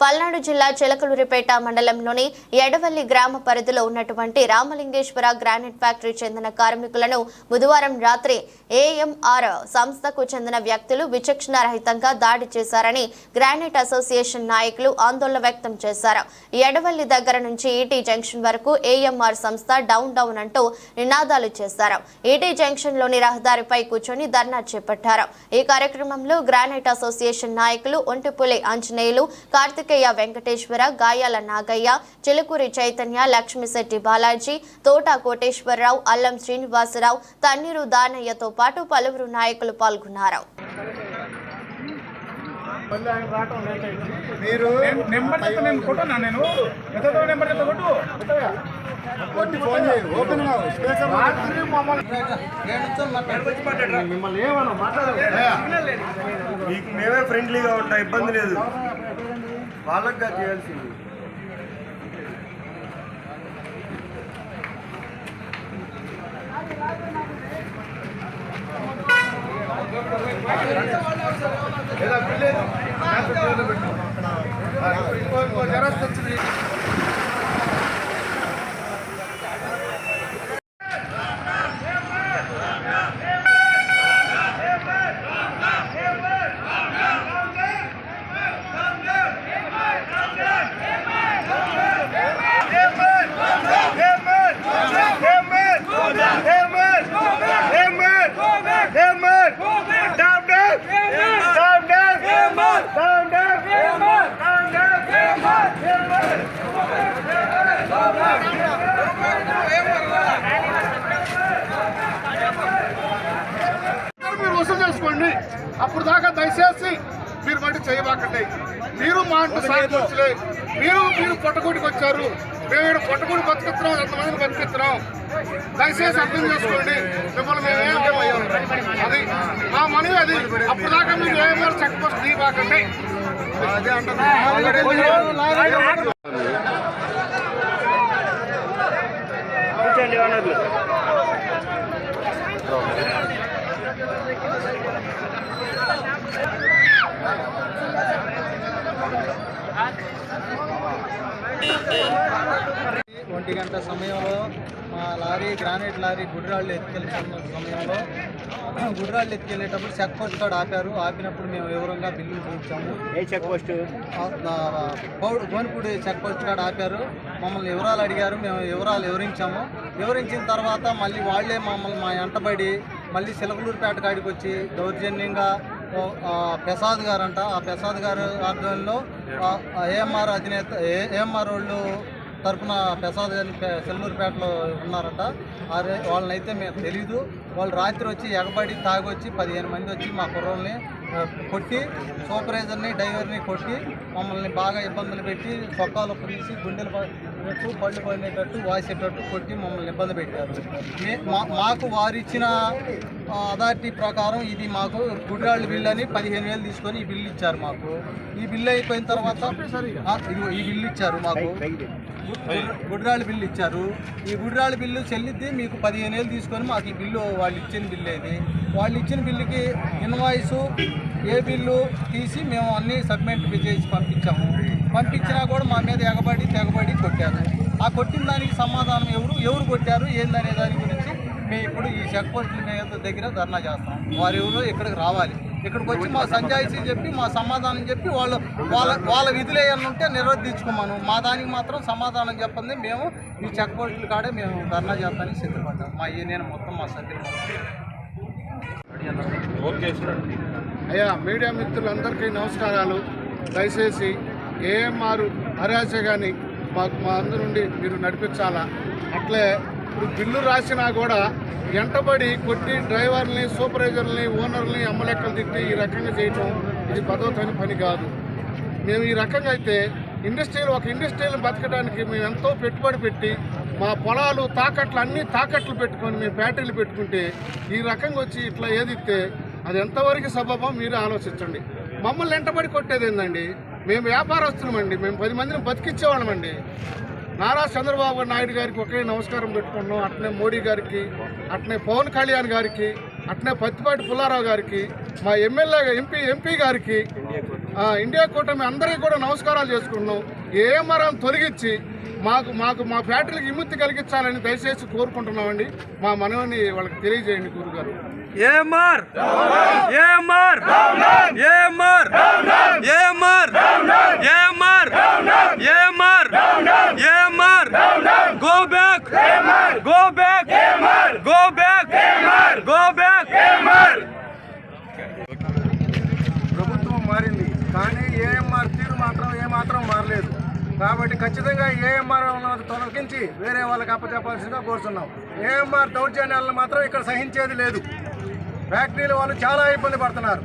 పల్నాడు జిల్లా చిలకలూరిపేట మండలంలోని ఎడవల్లి గ్రామ పరిధిలో ఉన్నటువంటి రామలింగేశ్వర గ్రానైట్ ఫ్యాక్టరీ చెందిన కార్మికులను బుధవారం రాత్రి ఏఎంఆర్ సంస్థకు చెందిన వ్యక్తులు విచక్షణ రహితంగా దాడి చేశారని గ్రానైట్ అసోసియేషన్ నాయకులు ఆందోళన వ్యక్తం చేశారు. ఎడవల్లి దగ్గర నుంచి ఈటీ జంక్షన్ వరకు ఏఎంఆర్ సంస్థ డౌన్ డౌన్ అంటూ నినాదాలు చేశారు. ఈటీ జంక్షన్లోని రహదారిపై కూర్చొని ధర్నా చేపట్టారు. ఈ కార్యక్రమంలో గ్రానైట్ అసోసియేషన్ నాయకులు ఒంటిపులి ఆంజనేయులు కార్తికేయ వెంకటేశ్వర గాయాల నాగయ్య చిలుకూరి చైతన్య లక్ష్మిశెట్టి బాలాజీ తోట కోటేశ్వరరావు అల్లం శ్రీనివాసరావు తన్నీరు దానయ్యతో పాటు పలువురు నాయకులు పాల్గొన్నారు. మీరు నెంబర్ చెప్తా నేను కొట్టున్నా నేను? ఎంతతో నెంబర్ చెప్తా కొట్టు. కొట్టి ఫోన్ చేయి. ఓపెన్ కావు స్పీకర్ రాత్రి మమ్మల్ని మిమ్మల్ని ఏమన్నా మాట్లాడాలి మీకు మేమే ఫ్రెండ్లీగా ఉంటాం. ఇబ్బంది లేదు. వాళ్ళకి కాదు చేయాల్సింది ఇంకో చేసుకోండి. అప్పుడు దాకా దయచేసి మీరు బట్టి చేయబాకండి. మీరు మా అంటూ సాగులే మీరు మీరు పొట్టగూడికి వచ్చారు. మేము ఇక్కడ పొట్టకూడి బతికిస్తున్నాం ఎంతమందిని బతికిస్తున్నాం దయచేసి అర్థం చేసుకోండి. మిమ్మల్ని మేము ఏం అది మా మనీ అది. అప్పుడు దాకా మీరు ఏమైనా చెక్ పోస్ట్ తీయబాకండి. అదే అంటున్నాను కూర్చోండి ఒంటి గంట సమయంలో మా లారీ గ్రానైట్ లారీ గుడిరాళ్ళు ఎత్తుకెళ్తున్న సమయంలో గుడిరాళ్ళు ఎత్తుకెళ్ళేటప్పుడు చెక్ పోస్ట్ కాడ ఆపారు. ఆపినప్పుడు మేము వివరంగా బిల్లులు చూపించాము. ఏ చెక్ పోస్ట్? పౌడు గోనిపూడి చెక్ పోస్ట్ కాడ ఆపారు. మమ్మల్ని వివరాలు అడిగారు. మేము వివరాలు వివరించాము. వివరించిన తర్వాత మళ్ళీ వాళ్ళే మమ్మల్ని మా ఎంటబడి మళ్ళీ సిలకలూరుపేట కాడికి వచ్చి దౌర్జన్యంగా ప్రసాద్ గారు అంట ఆ ప్రసాద్ గారు ఆధ్వర్యంలో ఏఎంఆర్ అధినేత ఏఎంఆర్ వాళ్ళు తరపున ప్రసాద్ గారిని సెల్లూరుపేటలో ఉన్నారట. ఆ రే- వాళ్ళనైతే మేము తెలీదు. వాళ్ళు రాత్రి వచ్చి ఎగబడి తాగొచ్చి పదిహేను మంది వచ్చి మా కుర్రోల్ని కొట్టి సూపర్వైజర్ని డ్రైవర్ని కొట్టి మమ్మల్ని బాగా ఇబ్బందులు పెట్టి చొక్కాలు తీసి గుండెలు పడినట్టు పళ్ళు పడినట్టు వాసేటట్టు కొట్టి మమ్మల్ని ఇబ్బంది పెట్టారు. మా- మాకు వారిచ్చిన అథారిటీ ప్రకారం ఇది మాకు గుడ్రాళ్ళ బిల్లు అని పదిహేను వేలు తీసుకొని ఈ బిల్లు ఇచ్చారు మాకు. ఈ బిల్లు అయిపోయిన తర్వాత ఈ బిల్లు ఇచ్చారు మాకు. గుడ్రాళ్ళ బిల్లు ఇచ్చారు. ఈ గుడ్రాళ్ళ బిల్లు చెల్లిద్ది మీకు పదిహేను వేలు తీసుకొని మాకు ఈ బిల్లు వాళ్ళు ఇచ్చిన బిల్లు ఇది వాళ్ళు ఇచ్చిన బిల్లుకి ఇన్వాయిస్ ఏ బిల్లు తీసి మేము అన్ని సబ్మిట్ చేసి పంపించాము. పంపించినా కూడా మా మీద ఎగబడి తెగబడి కొట్టారు. ఆ కొట్టిన దానికి సమాధానం ఎవరు? ఎవరు కొట్టారు? ఏందనే దాని గురించి మేము ఇప్పుడు ఈ చెక్ పోస్టుల మీద దగ్గర ధర్నా చేస్తాం. వారు ఎవరు ఇక్కడికి రావాలి. ఇక్కడికి వచ్చి మా సంజాయిషీ చెప్పి మా సమాధానం చెప్పి వాళ్ళు వాళ్ళ వాళ్ళ విధులు ఏమన్నా ఉంటే నిర్వర్తించుకోమను. మా దానికి మాత్రం సమాధానం చెప్పండి మేము ఈ చెక్ పోస్టుల కాడే మేము ధర్నా చేస్తానికి సిద్ధపడ్డాం. మా నేను మొత్తం మా సభ్యులు. సార్. అయ్యా మీడియా మిత్రులందరికీ నమస్కారాలు. దయచేసి ఏఎంఆర్ అరాచకాన్ని మాకు మా అందరి నుండి మీరు నడిపించాలా? అట్లే ఇప్పుడు బిల్లు రాసినా కూడా ఎంటబడి కొట్టి డ్రైవర్ని సూపర్వైజర్ని ఓనర్ని అమ్మలెక్కలు తిట్టి ఈ రకంగా చేయటం ఇది పదవతని పని కాదు. మేము ఈ రకంగా అయితే ఇండస్ట్రీలు ఒక ఇండస్ట్రీలు బతకడానికి మేము ఎంతో పెట్టుబడి పెట్టి మా పొలాలు తాకట్లు అన్ని తాకట్లు పెట్టుకొని మేము ఫ్యాక్టరీలు పెట్టుకుంటే ఈ రకంగా వచ్చి ఇట్లా ఏదిస్తే అది ఎంతవరకు సబబో మీరు ఆలోచించండి. మమ్మల్ని వెంటబడి కొట్టేది ఏందండి? మేము వ్యాపారస్తులమండి. మేము పది మందిని బతికించేవాళ్ళమండి నారా చంద్రబాబు నాయుడు గారికి ఒకే నమస్కారం పెట్టుకున్నాం అట్నే మోడీ గారికి అట్నే పవన్ కళ్యాణ్ గారికి అట్నే పత్తిపాటి పుల్లారావు గారికి మా ఎమ్మెల్యే ఎంపీ ఎంపీ గారికి ఇండియా కూటమి అందరికీ కూడా నమస్కారాలు చేసుకుంటున్నాం. మరణం తొలగించి మాకు మాకు మా ఫ్యాక్టరీకి విముక్తి కలిగించాలని దయచేసి కోరుకుంటున్నామండి. మా మనవిని వాళ్ళకి తెలియజేయండి గురుగారు. AMR AMR AMR AMR AMR AMR AMR go back go back go back go back ప్రభుత్వం మారింది కానీ ఏఎంఆర్ తీరు మాత్రం ఏమాత్రం మారలేదు. కాబట్టి ఖచ్చితంగా ఏఎంఆర్ తొలగించి వేరే వాళ్ళకి అప్పచెప్పాల్సిందిగా కోరుతున్నాం. ఏఎంఆర్ దౌర్జన్యాలను మాత్రం ఇక్కడ సహించేది లేదు. ఫ్యాక్టరీల వాళ్ళు చాలా ఇబ్బంది పడుతున్నారు.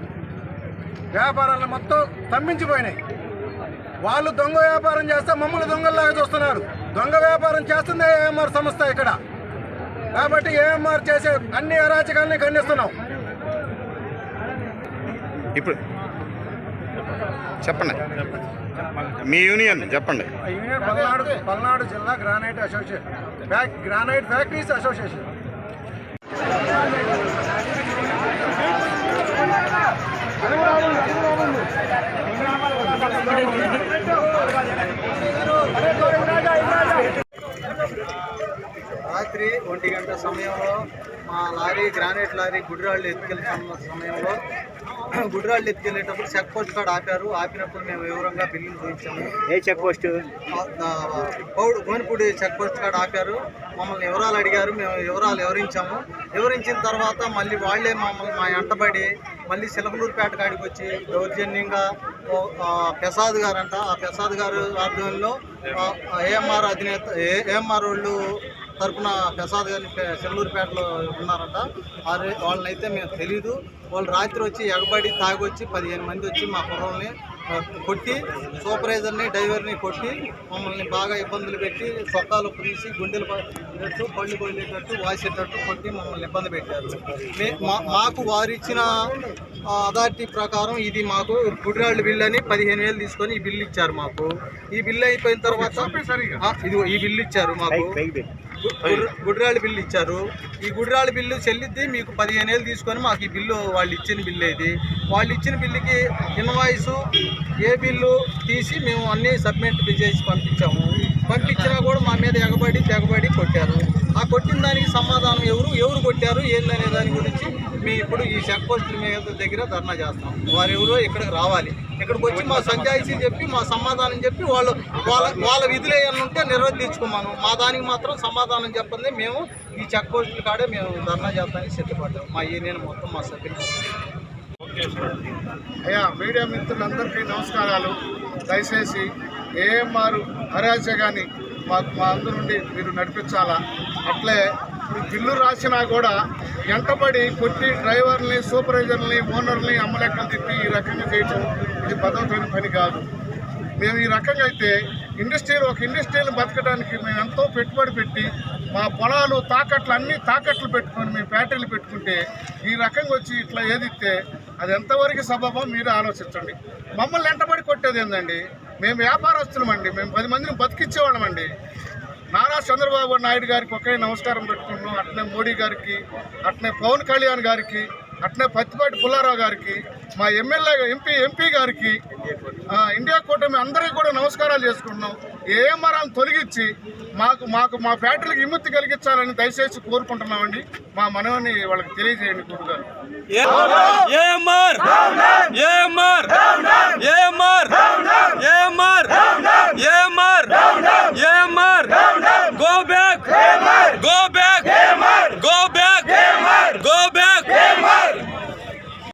వ్యాపారాలు మొత్తం స్తంభించిపోయినాయి. వాళ్ళు దొంగ వ్యాపారం చేస్తే మమ్మల్ని దొంగల్లాగా చూస్తున్నారు. దొంగ వ్యాపారం చేస్తుందే ఏఎంఆర్ సంస్థ ఇక్కడ. కాబట్టి ఏఎంఆర్ చేసే అన్ని అరాచకాలని ఖండిస్తున్నాం. ఇప్పుడు చెప్పండి. మీ యూనియన్ చెప్పండి. యూనియన్ పల్నాడు పల్నాడు జిల్లా granite association. Granite factories association. రాత్రి ఒంటి గంట సమయంలో మా లారీ గ్రానైట్ లారీ గుడిరాళ్ళు ఎత్తుకెళ్తున్న సమయంలో గుడిరాళ్ళు ఎత్తుకెళ్ళేటప్పుడు చెక్ పోస్ట్ కాడ ఆపారు. ఆపినప్పుడు మేము వివరంగా బిల్లులు చూపించాము. ఏ చెక్ పోస్ట్? పౌడు గోనిపూడి చెక్ పోస్ట్ కాడ ఆపారు. మమ్మల్ని వివరాలు అడిగారు. మేము వివరాలు వివరించాము. వివరించిన తర్వాత మళ్ళీ వాళ్ళే మమ్మల్ని మా ఎంటబడి మళ్ళీ సిలకలూరుపేట కాడికి వచ్చి దౌర్జన్యంగా ప్రసాద్ గారు అంట ఆ ప్రసాద్ గారు ఆధ్వర్యంలో ఏఎంఆర్ అధినేత ఏఎంఆర్ వాళ్ళు తరపున ప్రసాద్ గారిని పె- సెల్లూరుపేటలో ఉన్నారంట. వాళ్ళని అయితే మేము తెలీదు. వాళ్ళు రాత్రి వచ్చి ఎగబడి తాగొచ్చి పదిహేను మంది వచ్చి మా కుర్రల్ని కొట్టి సూపర్వైజర్ని డ్రైవర్ని కొట్టి మమ్మల్ని బాగా ఇబ్బందులు పెట్టి సొక్కాలు పూసి గుండెలు పట్టేటట్టు పళ్ళు కొయ్యేటట్టు వాసేటట్టు కొట్టి మమ్మల్ని ఇబ్బంది పెట్టారు. మాకు వారిచ్చిన అథారిటీ ప్రకారం ఇది మాకు గుడిరాళ్ళు బిల్లు అని పదిహేను వేలు తీసుకొని ఈ బిల్లు ఇచ్చారు మాకు. ఈ బిల్లు అయిపోయిన తర్వాత ఇది ఈ బిల్లు ఇచ్చారు మాకు. గుడ్రాళ్ళ బిల్లు ఇచ్చారు. ఈ గుడ్రాళ్ళ బిల్లు చెల్లిద్ది మీకు పదిహేను ఏళ్ళు తీసుకొని మాకు ఈ బిల్లు వాళ్ళు ఇచ్చిన బిల్లు ఇది. వాళ్ళు ఇచ్చిన బిల్లుకి ఇన్వాయిస్ ఏ బిల్లు తీసి మేము అన్నీ సబ్మిట్ చేసి పంపించాము. పంపించినా కూడా మా మీద ఎగబడి తెగబడి కొట్టారు. ఆ కొట్టిన దానికి సమాధానం ఎవరు? ఎవరు కొట్టారు? ఏందనే దాని గురించి మేము ఇప్పుడు ఈ చెక్ పోస్టుల మీద దగ్గర ధర్నా చేస్తాం. వారెవరో ఇక్కడికి రావాలి. ఇక్కడికి వచ్చి మా సంజాయిషీ చెప్పి మా సమాధానం చెప్పి వాళ్ళు వాళ్ళ వాళ్ళ విధులు ఏమన్నా ఉంటే నిర్వర్తించుకోమాను మా దానికి మాత్రం సమాధానం చెప్పండి. మేము ఈ చెక్ పోస్టుల కాడే మేము ధర్నా చేస్తానికి సిద్ధపడ్డాము మా యూనియన్ మొత్తం మా సభ్యులు. అయ్యా మీడియా మిత్రులందరికీ నమస్కారాలు. దయచేసి ఏఎంఆర్ అరాచకాన్ని మాకు మా అందరి నుండి మీరు నడిపించాలా? అట్లే బిల్లు రాసినా కూడా వెంటబడి కొట్టి డ్రైవర్ని సూపర్వైజర్ని ఓనర్ని అమ్మలెక్కలు తిప్పి ఈ రకంగా చేయటం ఇది పద్ధతైన పని కాదు. మేము ఈ రకంగా అయితే ఇండస్ట్రీలు ఒక ఇండస్ట్రీని బతకడానికి మేము ఎంతో పెట్టుబడి పెట్టి మా పొలాలు తాకట్లు అన్ని తాకట్లు పెట్టుకొని మేము ఫ్యాక్టరీలు పెట్టుకుంటే ఈ రకంగా వచ్చి ఇట్లా ఏదిస్తే అది ఎంతవరకు సబబో మీరు ఆలోచించండి. మమ్మల్ని వెంటబడి కొట్టేది ఏంటండి మేము వ్యాపారస్తులమండి మేము పది మందిని బతికిచ్చేవాళ్ళమండి నారా చంద్రబాబు నాయుడు గారికి ఒకే నమస్కారం పెట్టుకుంటున్నాం. అట్నే మోడీ గారికి అట్నే పవన్ కళ్యాణ్ గారికి అట్నే పత్తిపాటి పుల్లారావు గారికి మా ఎమ్మెల్యే ఎంపీ ఎంపీ గారికి ఇండియా కూటమి అందరికీ కూడా నమస్కారాలు చేసుకుంటున్నాం. ఏఎంఆర్ఎం తొలగించి మాకు మాకు మా ఫ్యాక్టరీకి విముక్తి కలిగించాలని దయచేసి కోరుకుంటున్నామండి. మా మనవని వాళ్ళకి తెలియజేయండి గురుగారు ఏఎంఆర్ ఏఎంఆర్ ఏఎంఆర్